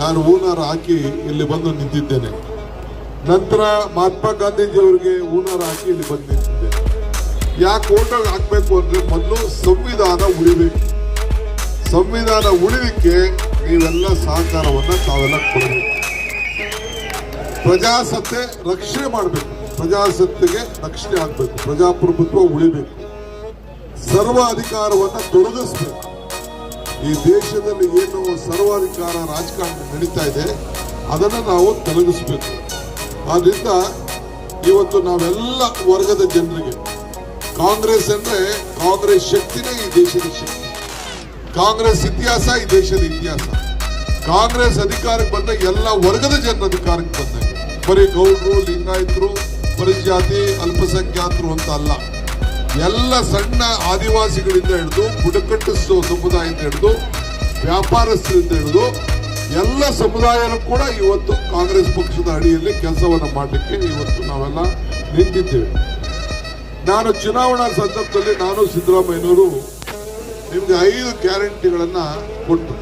ನಾನು ಹೂನಾರ ಹಾಕಿ ಇಲ್ಲಿ ಬಂದು ನಿಂತಿದ್ದೇನೆ. ನಂತರ ಮಹಾತ್ಮ ಗಾಂಧೀಜಿ ಅವರಿಗೆ ಹೂನಾರ ಹಾಕಿ ಇಲ್ಲಿ ಬಂದು ನಿಂತಿದ್ದೇನೆ. ಯಾಕೆ ಓಟ್ ಹಾಕಬೇಕು ಅಂದರೆ ಮೊದಲು ಸಂವಿಧಾನ ಉಳಿಬೇಕು. ಸಂವಿಧಾನ ಉಳಿಲಿಕ್ಕೆ ನೀವೆಲ್ಲ ಸಹಕಾರವನ್ನು ತಾವೆಲ್ಲ ಕೊಡಬೇಕು. ಪ್ರಜಾಸತ್ತೆ ರಕ್ಷಣೆ ಮಾಡಬೇಕು. ಪ್ರಜಾಸತ್ತೆಗೆ ರಕ್ಷಣೆ ಆಗಬೇಕು. ಪ್ರಜಾಪ್ರಭುತ್ವ ಉಳಿಬೇಕು. ಸರ್ವ ಅಧಿಕಾರವನ್ನು ತೊಡಗಿಸ್ಬೇಕು. ಈ ದೇಶದಲ್ಲಿ ಏನು ಸರ್ವಾಧಿಕಾರ ರಾಜಕಾರಣ ನಡೀತಾ ಇದೆ, ಅದನ್ನು ನಾವು ತೊಲಗಿಸ್ಬೇಕು. ಆದ್ದರಿಂದ ಇವತ್ತು ನಾವೆಲ್ಲ ವರ್ಗದ ಜನರಿಗೆ, ಕಾಂಗ್ರೆಸ್ ಅಂದ್ರೆ ಕಾಂಗ್ರೆಸ್ ಶಕ್ತಿನೇ ಈ ದೇಶದ ಶಕ್ತಿ. ಕಾಂಗ್ರೆಸ್ ಇತಿಹಾಸ ಈ ದೇಶದ ಇತಿಹಾಸ. ಕಾಂಗ್ರೆಸ್ ಅಧಿಕಾರಕ್ಕೆ ಬಂದ ಎಲ್ಲ ವರ್ಗದ ಜನರ ಅಧಿಕಾರಕ್ಕೆ ಬಂದಾಗ. ಬರೀ ಗೌಡ್ರು, ಲಿಂಗಾಯತರು ಪರಿಜಾತಿ ಅಲ್ಪಸಂಖ್ಯಾತರು ಅಂತ ಅಲ್ಲ. ಎಲ್ಲ ಸಣ್ಣ ಆದಿವಾಸಿಗಳಿಂದ ಹಿಡಿದು ಬುಡಕಟ್ಟು ಸಮುದಾಯದಿಂದ ಹಿಡಿದು ವ್ಯಾಪಾರಸ್ಥರಿಂದ ಹಿಡಿದು ಎಲ್ಲ ಸಮುದಾಯನೂ ಕೂಡ ಇವತ್ತು ಕಾಂಗ್ರೆಸ್ ಪಕ್ಷದ ಅಡಿಯಲ್ಲಿ ಕೆಲಸವನ್ನು ಮಾಡಲಿಕ್ಕೆ ಇವತ್ತು ನಾವೆಲ್ಲ ನಿಂತಿದ್ದೇವೆ. ನಾನು ಚುನಾವಣಾ ಸಂದರ್ಭದಲ್ಲಿ ನಾನು ಸಿದ್ದರಾಮಯ್ಯನವರು ನಿಮ್ಗೆ ಐದು ಗ್ಯಾರಂಟಿಗಳನ್ನ ಕೊಟ್ಟು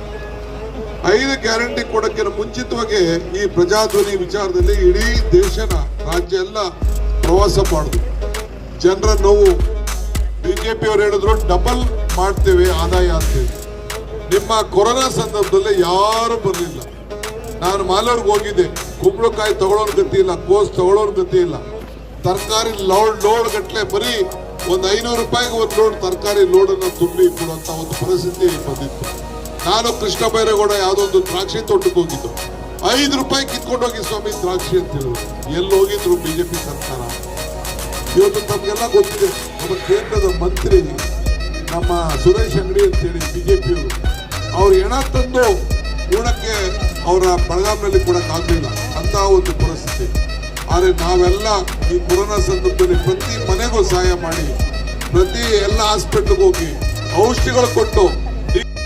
ಐದು ಗ್ಯಾರಂಟಿ ಕೊಡೋಕ್ಕಿಂತ ಮುಂಚಿತವಾಗಿ ಈ ಪ್ರಜಾಧ್ವನಿ ವಿಚಾರದಲ್ಲಿ ಇಡೀ ದೇಶನ ರಾಜ್ಯ ಎಲ್ಲ ಪ್ರವಾಸ ಮಾಡಿದ್ರು ಜನರ ನೋವು ಬಿಜೆಪಿ ಅವರು ಹೇಳಿದ್ರು, ಡಬಲ್ ಮಾಡ್ತೇವೆ ಆದಾಯ ಅಂತೇಳಿ. ನಿಮ್ಮ ಕೊರೋನಾ ಸಂದರ್ಭದಲ್ಲಿ ಯಾರು ಬರಲಿಲ್ಲ. ನಾನು ಮಾಲೂರ್ಗೆ ಹೋಗಿದ್ದೆ. ಕುಂಬಳಕಾಯಿ ತಗೊಳ್ಳೋರ್ ಗತಿ ಇಲ್ಲ, ಕೋಸ್ ತಗೊಳ್ಳೋರ್ ಗತಿ ಇಲ್ಲ. ತರಕಾರಿ ಲೋಡ್ ಲೋಡ್ ಗಟ್ಟಲೆ ಬರೀ ಒಂದು ಐನೂರು ರೂಪಾಯಿಗೆ ಒಂದು ಲೋಡ್ ತರಕಾರಿ ಲೋಡನ್ನು ತುಂಬಿ ಕೊಡುವಂಥ ಒಂದು ಪರಿಸ್ಥಿತಿ ಬಂದಿತ್ತು. ನಾನು ಕೃಷ್ಣ ಬೈರೇಗೌಡ ಯಾವುದೋ ದ್ರಾಕ್ಷಿ ತೋಟಕ್ಕೆ ಹೋಗಿದ್ದು. ಐದು ರೂಪಾಯಿ ಕಿತ್ಕೊಂಡೋಗಿ ಸ್ವಾಮಿ ದ್ರಾಕ್ಷಿ ಅಂತ ಹೇಳಿದ್ರು ಎಲ್ಲಿ ಹೋಗಿದ್ರು ಬಿಜೆಪಿ ಸರ್ಕಾರ? ಇವತ್ತು ನಮಗೆಲ್ಲ ಗೊತ್ತಿದೆ. ನಮ್ಮ ಕೇಂದ್ರದ ಮಂತ್ರಿ ನಮ್ಮ ಸುರೇಶ್ ಅಂಗಡಿ ಅಂತೇಳಿ ಪಿಯವರು ಅವ್ರು ಹೆಣ ತಂದು ಇವಣಕ್ಕೆ ಅವರ ಬೆಳಗಾವಿನಲ್ಲಿ ಕೊಡೋಕ್ಕಾಗಲಿಲ್ಲ ಅಂತ ಒಂದು ಪರಿಸ್ಥಿತಿ. ಆದರೆ ನಾವೆಲ್ಲ ಈ ಕೊರೋನಾ ಸಂದರ್ಭದಲ್ಲಿ ಪ್ರತಿ ಮನೆಗೂ ಸಹಾಯ ಮಾಡಿ, ಪ್ರತಿ ಎಲ್ಲ ಹಾಸ್ಪಿಟ್ಲಿಗೆ ಹೋಗಿ ಔಷಧಿಗಳು ಕೊಟ್ಟು